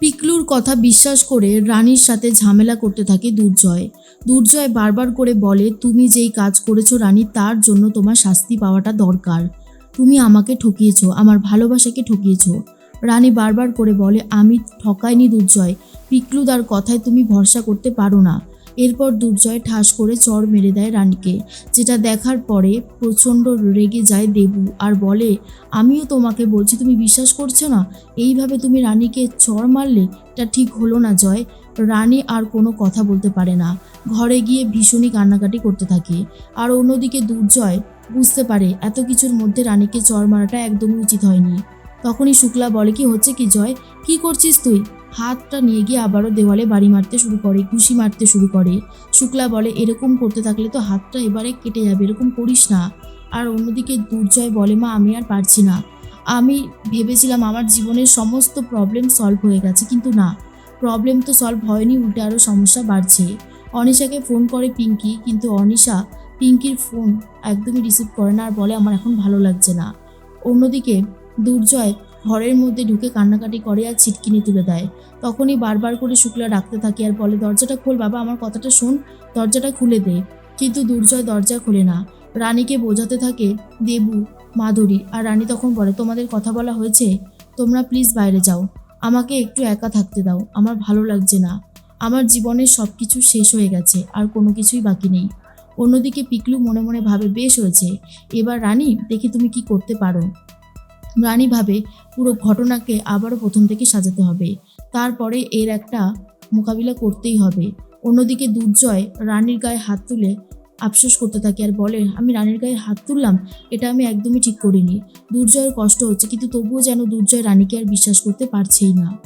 পিকলুর কথা বিশ্বাস করে রানীর সাথে ঝামেলা করতে থাকে দুর্জয়। দুর্জয় বারবার করে বলে, তুমি যেই কাজ করেছ রানী, তার জন্য তোমার শাস্তি পাওয়াটা দরকার। তুমি আমাকে ঠকিয়েছ, আমার ভালোবাসাকে ঠকিয়েছ। রানী বারবার করে বলে, আমি ঠকাইনি দুর্জয়। পিকলু পিকলুদার কথায় তুমি ভরসা করতে পারো না। এরপর দুর্জয় ঠাস করে চর মেরে দেয় রানীকে, যেটা দেখার পরে প্রচণ্ড রেগে যায় দেবু আর বলে, আমিও তোমাকে বলছি, তুমি বিশ্বাস করছ না? এইভাবে তুমি রানীকে চর মারলে, এটা ঠিক হলো না জয়। রানী আর কোনো কথা বলতে পারে না। ঘরে গিয়ে ভীষণই কান্নাকাটি করতে থাকে। আর অন্যদিকে দুর্জয় বুঝতে পারে, এত কিছুর মধ্যে রানীকে চর মারাটা একদমই উচিত হয়নি। তখনই শুক্লা বলে, কি হচ্ছে কি জয়? কি করছিস তুই? হাতটা নিয়ে গিয়ে আবারও দেওয়ালে বাড়ি মারতে শুরু করে, ঘুষি মারতে শুরু করে। শুক্লা বলে, এরকম করতে থাকলে তো হাতটা এবারে কেটে যাবে, এরকম করিস না। আর অন্যদিকে দুর্জয় বলে, মা, আমি আর পারছি না। আমি ভেবেছিলাম আমার জীবনের সমস্ত প্রবলেম সলভ হয়ে গেছে, কিন্তু না। প্রবলেম তো সলভ হয়নি, উল্টে আরও সমস্যা বাড়ছে। অনিশাকে ফোন করে পিঙ্কি, কিন্তু অনিশা পিঙ্কির ফোন একদমই রিসিভ করে না আর বলে, আমার এখন ভালো লাগছে না। অন্যদিকে দুর্জয় ঘরের মধ্যে ঢুকে কান্নাকাটি করে আর ছিটকিনি তুলে দেয়। তখনই বারবার করে শুক্লা ডাকতে থাকে আর বলে, দরজাটা খোল বাবা, আমার কথাটা শোন, দরজাটা খুলে দে। কিন্তু দুর্জয় দরজা খোলে না। রানীকে বোঝাতে থাকে, দেবু, মাধুরী আর রানী তখন বলে, তোমাদের কথা বলা হয়েছে? তোমরা প্লিজ বাইরে যাও। আমাকে একটু একা থাকতে দাও। আমার ভালো লাগছে না। আমার জীবনের সব কিছু শেষ হয়ে গেছে, আর কোনো কিছুই বাকি নেই। অন্যদিকে পিকলু মনে মনে ভাবে, বেশ হয়েছে। এবার রানী, দেখি তুমি কি করতে পারো। রানী ভাবে পুরো ঘটনাকে আবারও প্রথম থেকে সাজাতে হবে। তারপরে এর একটা মোকাবিলা করতেই হবে। অন্যদিকে দুর্জয় রানীর গায়ে হাত তুলে আফসোস করতে থাকে আর বলে, আমি রানীর গায়ে হাত তুললাম, এটা আমি একদমই ঠিক করিনি। দুর্জয়ের কষ্ট হচ্ছে, কিন্তু তবুও যেন দুর্জয় রানীকে আর বিশ্বাস করতে পারছেই না।